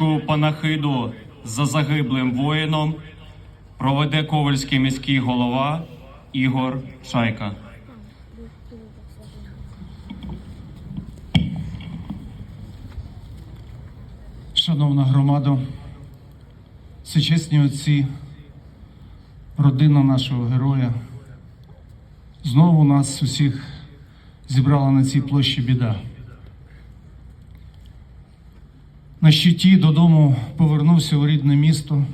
Урочистецьку панахиду за загиблим воїном проведе Ковальський міський голова Ігор Шайка. Шановна громада, всечесні отці, родина нашого героя, знову нас усіх зібрала на цій площі біда. На щиті додому повернувся у рідне місто.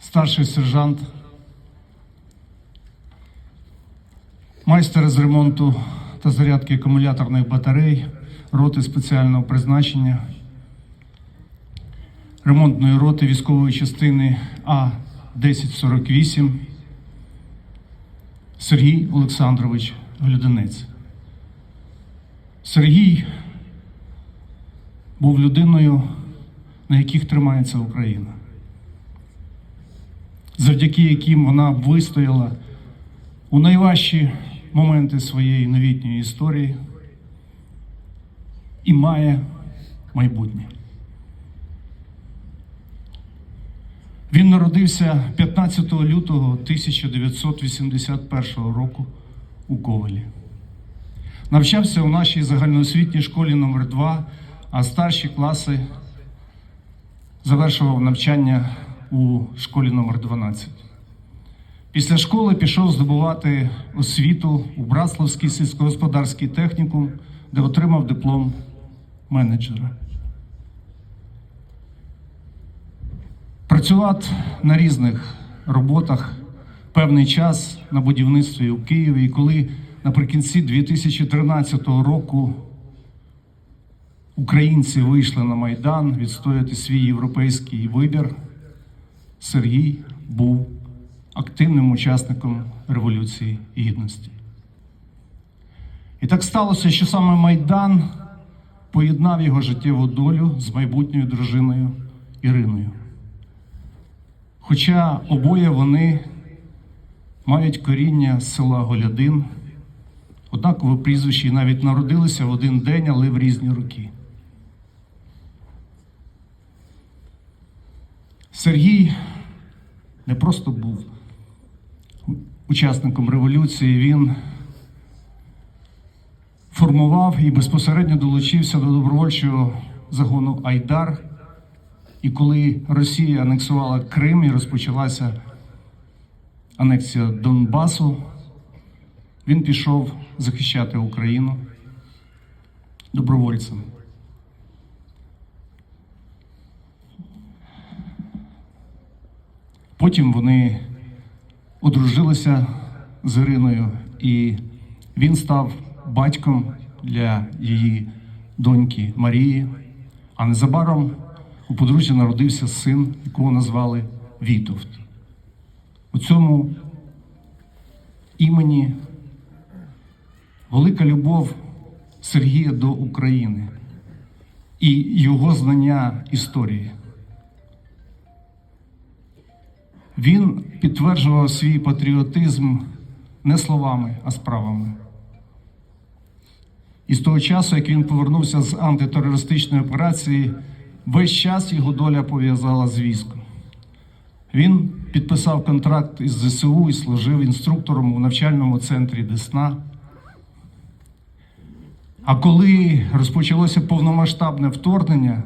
Старший сержант, майстер з ремонту та зарядки акумуляторних батарей, роти спеціального призначення, ремонтної роти військової частини А-1048. Сергій Олександрович Гляденець. Сергій був людиною, на яких тримається Україна, завдяки яким вона вистояла у найважчі моменти своєї новітньої історії і має майбутнє. Він народився 15 лютого 1981 року у Ковалі. Навчався у нашій загальноосвітній школі номер 2 а старші класи завершував навчання у школі номер 12. Після школи пішов здобувати освіту у Браславський сільськогосподарський технікум, де отримав диплом менеджера. Працював на різних роботах певний час на будівництві у Києві, і коли наприкінці 2013 року українці вийшли на Майдан відстояти свій європейський вибір, Сергій був активним учасником Революції Гідності. І так сталося, що саме Майдан поєднав його життєву долю з майбутньою дружиною Іриною. Хоча обоє вони мають коріння з села Голядин, однаково прізвища і навіть народилися в один день, але в різні роки. Сергій не просто був учасником революції, він формував і безпосередньо долучився до добровольчого загону Айдар. І коли Росія анексувала Крим і розпочалася анексія Донбасу, він пішов захищати Україну добровольцем. Потім вони одружилися з Іриною, і він став батьком для її доньки Марії. А незабаром у подружжя народився син, якого назвали Вітовт. У цьому імені велика любов Сергія до України і його знання історії. Він підтверджував свій патріотизм не словами, а справами. І з того часу, як він повернувся з антитерористичної операції, весь час його доля пов'язала з військом. Він підписав контракт із ЗСУ і служив інструктором у навчальному центрі Десна. А коли розпочалося повномасштабне вторгнення,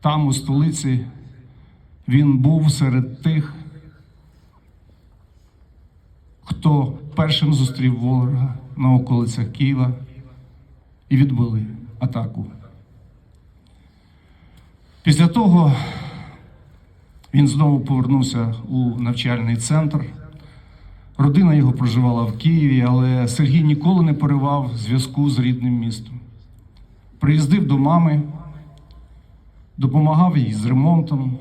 там, у столиці, він був серед тих, хто першим зустрів ворога на околицях Києва і відбили атаку. Після того він знову повернувся у навчальний центр. Родина його проживала в Києві, але Сергій ніколи не поривав зв'язку з рідним містом. Приїздив до мами, допомагав їй з ремонтом,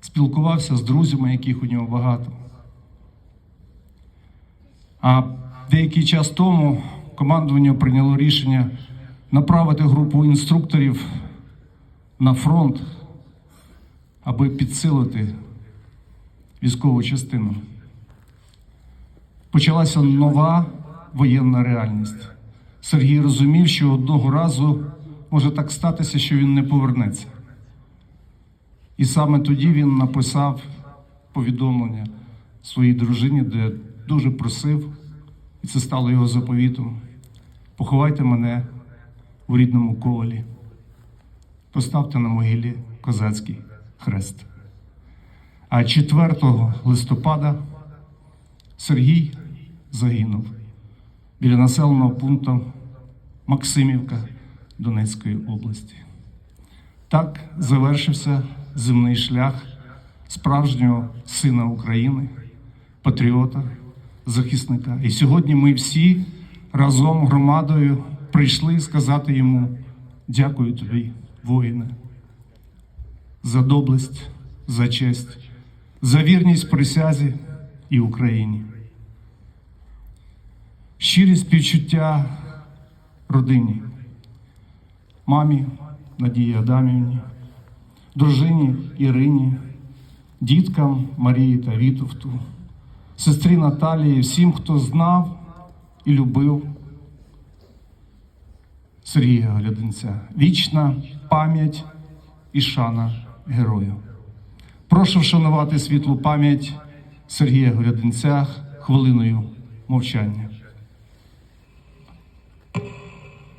спілкувався з друзями, яких у нього багато. А деякий час тому командування прийняло рішення направити групу інструкторів на фронт, аби підсилити військову частину. Почалася нова воєнна реальність. Сергій розумів, що одного разу може так статися, що він не повернеться. І саме тоді він написав повідомлення своїй дружині, де дуже просив, і це стало його заповітом. Поховайте мене у рідному ковалі. Поставте на могилі козацький хрест. А 4 листопада Сергій загинув біля населеного пункту Максимівка Донецької області. Так завершився земний шлях справжнього сина України, патріота, захисника. І сьогодні ми всі разом громадою прийшли сказати йому дякую тобі, воїне, за доблесть, за честь, за вірність присязі і Україні. Щирі співчуття родині, мамі Надії Адамівні, дружині Ірині, діткам Марії та Вітовту, сестрі Наталії, всім, хто знав і любив Сергія Глядинця. Вічна пам'ять і шана герою. Прошу вшанувати світлу пам'ять Сергія Глядинця хвилиною мовчання.